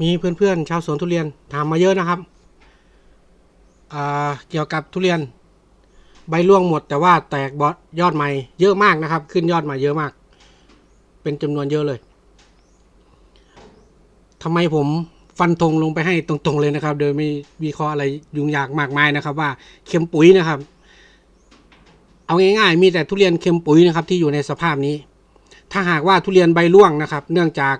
มีเพื่อนๆชาวสวนทุเรียนถามมาเยอะนะครับเกี่ยวกับทุเรียน ใบร่วงหมดแต่ว่าแตกบอสยอดใหม่เยอะมากนะครับ ขึ้นยอดใหม่เยอะมาก เป็นจำนวนเยอะเลยทำไมผมฟันธงลงไปให้ตรงๆเลยนะครับ โดยไม่วิเคราะห์อะไรยุ่งยากมากมายนะครับ ว่าเค็มปุ๋ยนะครับ เอาง่ายๆ มีแต่ทุเรียนเค็มปุ๋ยนะครับ ที่อยู่ในสภาพนี้ ถ้าหากว่าทุเรียนใบร่วงนะครับ เนื่องจาก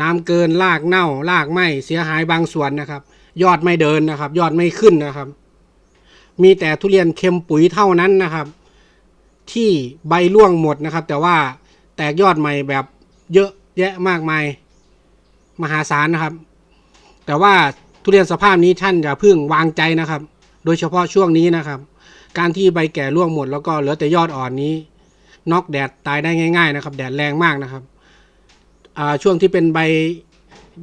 น้ำเกินรากเน่ารากไหมเสียหายบางส่วนนะครับ ยอดไม่เดินนะครับ ยอดไม่ขึ้นนะครับ มีแต่ทุเรียนเค็มปุ๋ยเท่านั้นนะครับ ที่ใบร่วงหมดนะครับ แต่ว่าแตกยอดใหม่แบบเยอะแยะมากมายมหาศาลนะครับ แต่ว่าทุเรียนสภาพนี้ท่านอย่าเพึ่งวางใจนะครับ โดยเฉพาะช่วงนี้นะครับ การที่ใบแก่ร่วงหมดแล้วก็เหลือแต่ยอดอ่อนนี้น็อกแดดตายได้ง่าย ๆ นะครับ แดดแรงมากนะครับ ช่วงที่เป็นใบ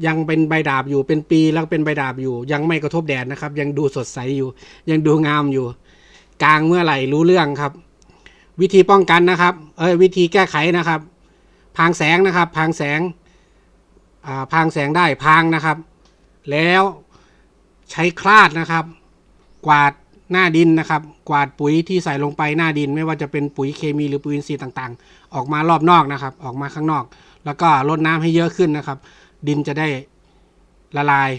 ยังเป็นใบดาบอยู่เป็นปีแล้วเป็นใบดาบอยู่ ยังไม่กระทบแดดนะครับ ยังดูสดใสอยู่ ยังดูงามอยู่ กลางเมื่อไหร่รู้เรื่องครับ วิธีป้องกันนะครับ เอ้ยวิธีแก้ไขนะครับ พางแสงนะครับ พางแสงอ่าพางแสงได้พางนะครับ แล้วใช้คลาดนะครับ กวาดหน้าดินนะครับ กวาดปุ๋ยที่ใส่ลงไปหน้าดิน ไม่ว่าจะเป็นปุ๋ยเคมีหรือปุ๋ยอินทรีย์ต่างๆ ออกมารอบนอกนะครับ ออกมาข้างนอก แล้วก็รดน้ำให้เยอะขึ้นนะครับ ดินจะได้ละลาย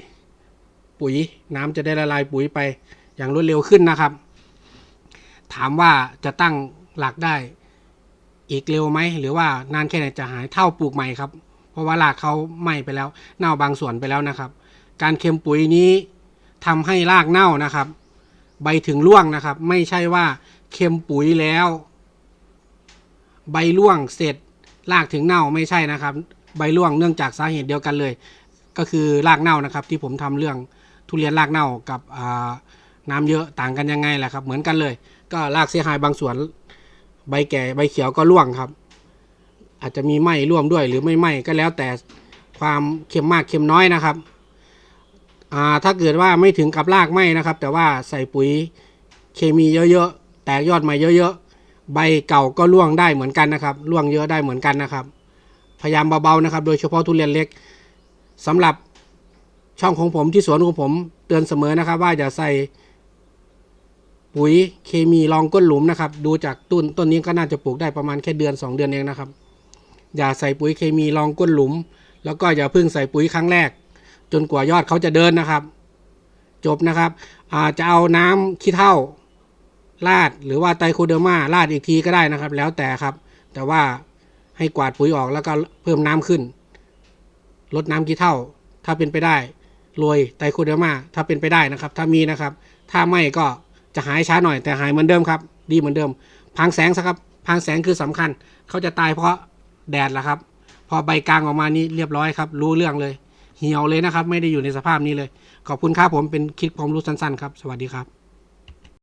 ปุ๋ย น้ำจะได้ละลายปุ๋ยไปอย่างรวดเร็วขึ้นนะครับ ถามว่าจะตั้งหลักได้อีกเร็วไหมหรือว่านานแค่ไหนจะหายเท่าปลูกใหม่ครับ เพราะว่ารากเขาไหม้ไปแล้ว เน่าบางส่วนไปแล้วนะครับ การเค็มปุ๋ยนี้ทำให้รากเน่านะครับ ใบถึงร่วงนะครับ ไม่ใช่ว่าเค็มปุ๋ยแล้ว ใบร่วงเสร็จ รากถึงเน่าไม่ใช่นะครับ ใบร่วงเนื่องจากสาเหตุเดียวกันเลย ก็คือรากเน่านะครับ ที่ผมทำเรื่องทุเรียนรากเน่ากับน้ำเยอะต่างกันยังไงแหละครับ เหมือนกันเลย ก็รากเสียหายบางส่วน ใบแก่ใบเขียวก็ร่วงครับ อาจจะมีไหมร่วมด้วยหรือไม่ไหมก็แล้วแต่ความเค็มมากเค็มน้อยนะครับถ้าเกิดว่าไม่ถึงกับรากไหมนะครับ แต่ว่าใส่ปุ๋ยเคมีเยอะๆ แตกยอดใหม่เยอะๆ ใบเก่าก็ร่วงได้เหมือนกันนะครับร่วงเยอะได้เหมือนกันนะครับ พยายามเบาๆนะครับ โดยเฉพาะทุเรียนเล็กสำหรับช่องของผมที่สวนของผมเตือนเสมอนะครับ ว่าอย่าใส่ปุ๋ยเคมีรองก้นหลุมนะครับ ดูจากต้นต้นนี้ก็น่าจะปลูกได้ประมาณแค่เดือน 2 เดือนเองนะครับ อย่าใส่ปุ๋ยเคมีรองก้นหลุม แล้วก็อย่าเพิ่งใส่ปุ๋ยครั้งแรก จนกว่ายอดเขาจะเดินนะครับ จบนะครับอาจะเอาน้ำขี้เถ้า ราดหรือว่าไตโคเดอร์มาราดอีกทีก็ได้นะครับ แล้วแต่ครับ แต่ว่าให้กวาดปุ๋ยออกแล้วก็เพิ่มน้ำขึ้น ลดน้ำขี้เถ้าถ้าเป็นไปได้โรยไตโคเดอร์มาถ้าเป็นไปได้นะครับ ถ้ามีนะครับ ถ้าไม่ก็จะหายช้าหน่อยแต่หายเหมือนเดิมครับ ดีเหมือนเดิม พังแสงสครับ พังแสงคือสำคัญ เขาจะตายเพราะแดดละครับ พอใบกลางออกมานี้เรียบร้อยครับ รู้เรื่องเลย เหี่ยวเลยนะครับ ไม่ได้อยู่ในสภาพนี้เลย ขอบคุณครับผมเป็นคลิปความรู้สั้นๆครับ สวัสดีครับ